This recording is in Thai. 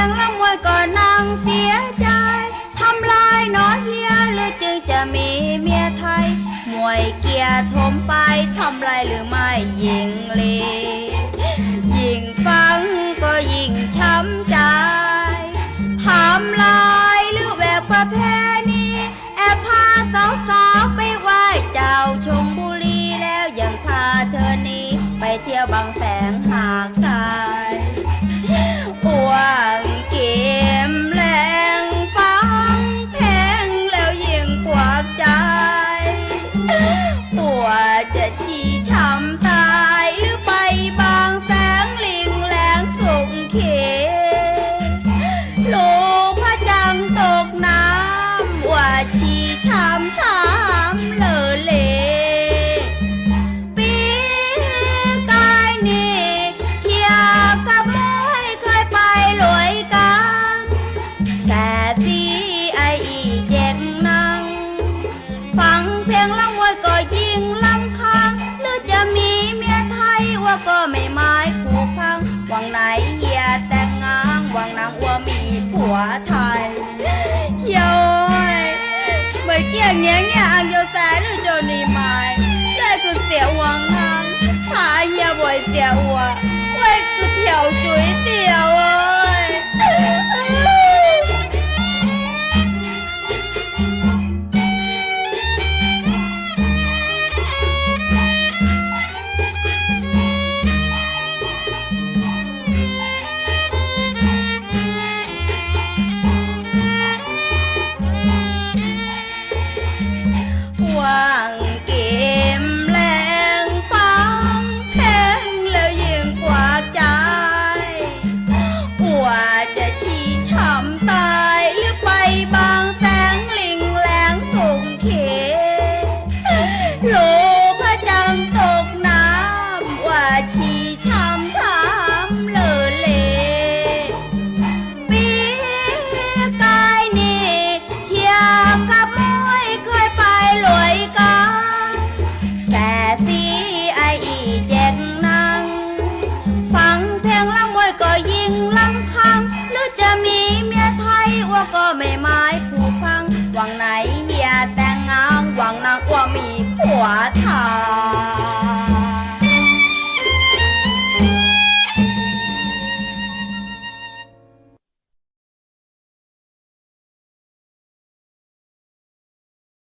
ยงร่ำวยก่อนนางเสียใจทำลายน้อยเฮียหรือจึงจะมีเมียไทยมวยเกียร์ถมไปทำลายหรือไม่ยิงลียิงฟังก็ยิงช้ำใจทำลายหรือแบบประเพณีแอบพาสาวๆไปไหว้เจ้าชมบุรีแล้วยังพาเธอนี้ไปเที่ยวบางแสงหากาำตายหรือไปบางแสงลิงแรงสุงเขลูกพระจังตกน้ำว่าชีช้ำช้ำเลอเล่ปีกายนี่เฮียกับมวยเคยไปลอยกันแต่สีไออีเจ็กนัง ฟังเพลงละมวยก็ย วก็ไม่ไม้ผูกพังวังไหนเฮียแต่งงานวังนางอัวมีผัวไทยโย้ยไม่เกี้ยงเงี้ยเงี้ยอังโยแสหรือโจนี่ไม้ได้กูเสียวังนางหาเฮียบ่อยเสียอัวไว้กูเที่ยวจุ๋ยเสียวเว้ วัง